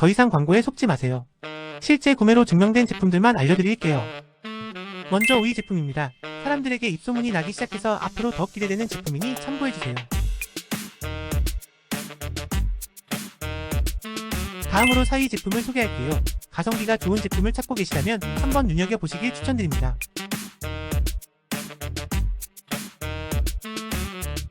더 이상 광고에 속지 마세요. 실제 구매로 증명된 제품들만 알려드릴게요. 먼저 오이 제품입니다. 사람들에게 입소문이 나기 시작해서 앞으로 더 기대되는 제품이니 참고해주세요. 다음으로 사위 제품을 소개할게요. 가성비가 좋은 제품을 찾고 계시다면 한번 눈여겨보시길 추천드립니다.